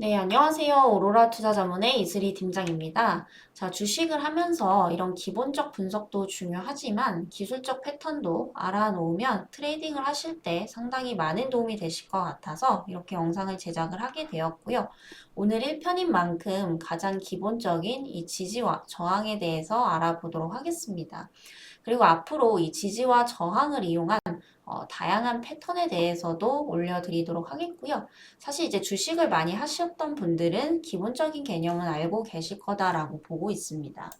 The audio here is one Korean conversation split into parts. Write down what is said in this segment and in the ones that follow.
네, 안녕하세요. 오로라 투자자문의 이슬이 팀장입니다. 자, 주식을 하면서 이런 기본적 분석도 중요하지만 기술적 패턴도 알아놓으면 트레이딩을 하실 때 상당히 많은 도움이 되실 것 같아서 이렇게 영상을 제작을 하게 되었고요. 오늘 1편인 만큼 가장 기본적인 이 지지와 저항에 대해서 알아보도록 하겠습니다. 그리고 앞으로 이 지지와 저항을 이용한 어, 다양한 패턴에 대해서도 올려드리도록 하겠고요. 사실 이제 주식을 많이 하셨던 분들은 기본적인 개념은 알고 계실 거다라고 보고 있습니다.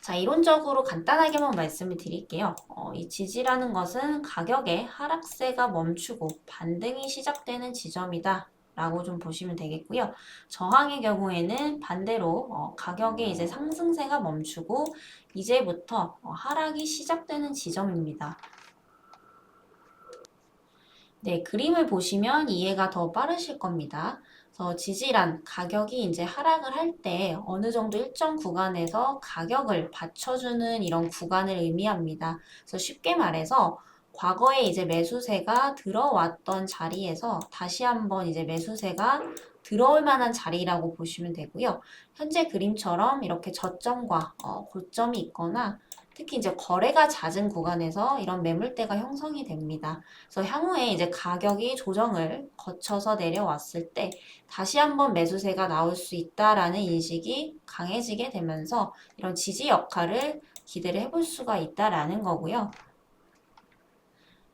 자, 이론적으로 간단하게만 말씀을 드릴게요. 어, 이 지지라는 것은 가격의 하락세가 멈추고 반등이 시작되는 지점이다. 라고 좀 보시면 되겠고요. 저항의 경우에는 반대로 어, 가격의 이제 상승세가 멈추고 이제부터 어, 하락이 시작되는 지점입니다. 네, 그림을 보시면 이해가 더 빠르실 겁니다. 그래서 지지란 가격이 이제 하락을 할 때 어느 정도 일정 구간에서 가격을 받쳐주는 이런 구간을 의미합니다. 그래서 쉽게 말해서 과거에 이제 매수세가 들어왔던 자리에서 다시 한번 이제 매수세가 들어올 만한 자리라고 보시면 되고요. 현재 그림처럼 이렇게 저점과 어, 고점이 있거나 특히 이제 거래가 잦은 구간에서 이런 매물대가 형성이 됩니다. 그래서 향후에 이제 가격이 조정을 거쳐서 내려왔을 때 다시 한번 매수세가 나올 수 있다라는 인식이 강해지게 되면서 이런 지지 역할을 기대를 해볼 수가 있다라는 거고요.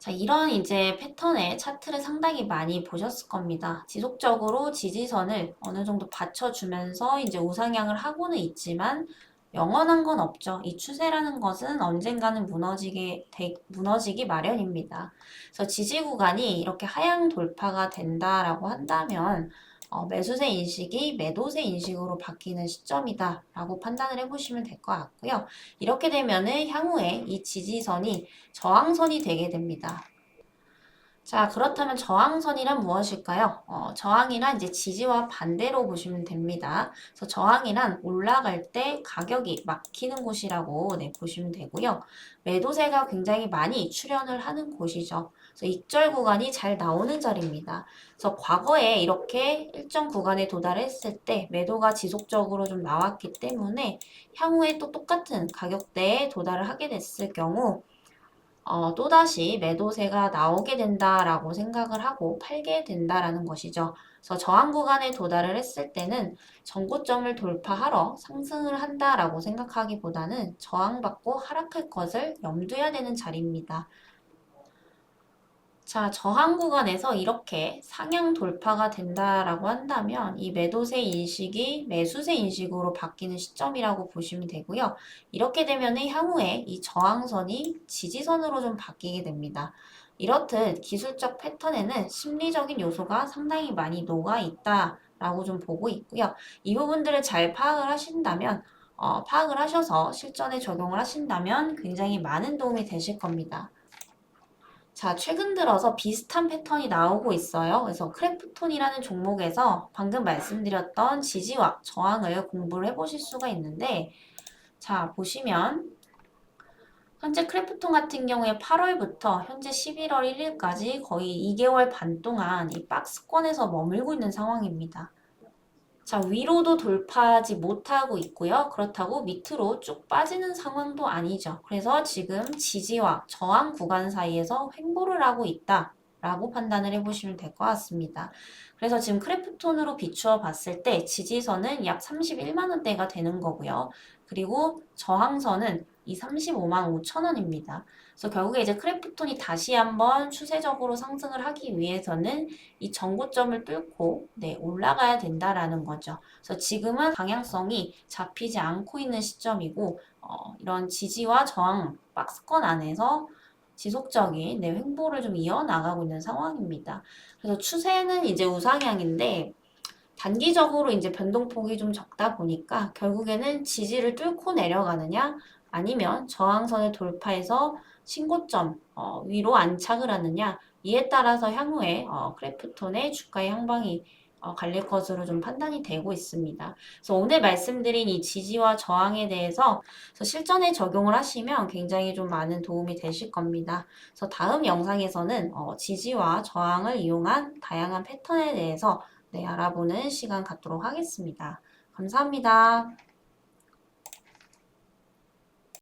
자, 이런 이제 패턴의 차트를 상당히 많이 보셨을 겁니다. 지속적으로 지지선을 어느 정도 받쳐주면서 이제 우상향을 하고는 있지만 영원한 건 없죠. 이 추세라는 것은 언젠가는 무너지게, 되, 무너지기 마련입니다. 그래서 지지 구간이 이렇게 하향 돌파가 된다라고 한다면 어, 매수세 인식이 매도세 인식으로 바뀌는 시점이다 라고 판단을 해보시면 될 것 같고요. 이렇게 되면은 향후에 이 지지선이 저항선이 되게 됩니다. 자, 그렇다면 저항선이란 무엇일까요? 어, 저항이란 이제 지지와 반대로 보시면 됩니다. 그래서 저항이란 올라갈 때 가격이 막히는 곳이라고 네, 보시면 되고요. 매도세가 굉장히 많이 출현을 하는 곳이죠. 그래서 익절 구간이 잘 나오는 자리입니다. 그래서 과거에 이렇게 일정 구간에 도달했을 때 매도가 지속적으로 좀 나왔기 때문에 향후에 또 똑같은 가격대에 도달을 하게 됐을 경우 어, 또다시 매도세가 나오게 된다라고 생각을 하고 팔게 된다라는 것이죠. 그래서 저항 구간에 도달을 했을 때는 전고점을 돌파하러 상승을 한다라고 생각하기보다는 저항받고 하락할 것을 염두해야 되는 자리입니다. 자, 저항 구간에서 이렇게 상향 돌파가 된다라고 한다면 이 매도세 인식이 매수세 인식으로 바뀌는 시점이라고 보시면 되고요. 이렇게 되면 향후에 이 저항선이 지지선으로 좀 바뀌게 됩니다. 이렇듯 기술적 패턴에는 심리적인 요소가 상당히 많이 녹아 있다라고 좀 보고 있고요. 이 부분들을 잘 파악을 하신다면 어, 파악을 하셔서 실전에 적용을 하신다면 굉장히 많은 도움이 되실 겁니다. 자, 최근 들어서 비슷한 패턴이 나오고 있어요. 그래서 크래프톤이라는 종목에서 방금 말씀드렸던 지지와 저항을 공부를 해보실 수가 있는데, 자, 보시면, 현재 크래프톤 같은 경우에 8월부터 현재 11월 1일까지 거의 2개월 반 동안 이 박스권에서 머물고 있는 상황입니다. 자, 위로도 돌파하지 못하고 있고요. 그렇다고 밑으로 쭉 빠지는 상황도 아니죠. 그래서 지금 지지와 저항 구간 사이에서 횡보를 하고 있다. 라고 판단을 해보시면 될 것 같습니다. 그래서 지금 크래프톤으로 비추어 봤을 때 지지선은 약 31만 원대가 되는 거고요. 그리고 저항선은 이 35만 5천 원입니다. 그래서 결국에 이제 크래프톤이 다시 한번 추세적으로 상승을 하기 위해서는 이 전고점을 뚫고 네, 올라가야 된다라는 거죠. 그래서 지금은 방향성이 잡히지 않고 있는 시점이고 어, 이런 지지와 저항 박스권 안에서 지속적인 네, 횡보를 좀 이어나가고 있는 상황입니다. 그래서 추세는 이제 우상향인데 단기적으로 이제 변동폭이 좀 적다 보니까 결국에는 지지를 뚫고 내려가느냐 아니면 저항선을 돌파해서 신고점 어, 위로 안착을 하느냐 이에 따라서 향후에 어, 크래프톤의 주가의 향방이 어, 갈릴 것으로 좀 판단이 되고 있습니다. 그래서 오늘 말씀드린 이 지지와 저항에 대해서 실전에 적용을 하시면 굉장히 좀 많은 도움이 되실 겁니다. 그래서 다음 영상에서는 어, 지지와 저항을 이용한 다양한 패턴에 대해서 네, 알아보는 시간 갖도록 하겠습니다. 감사합니다.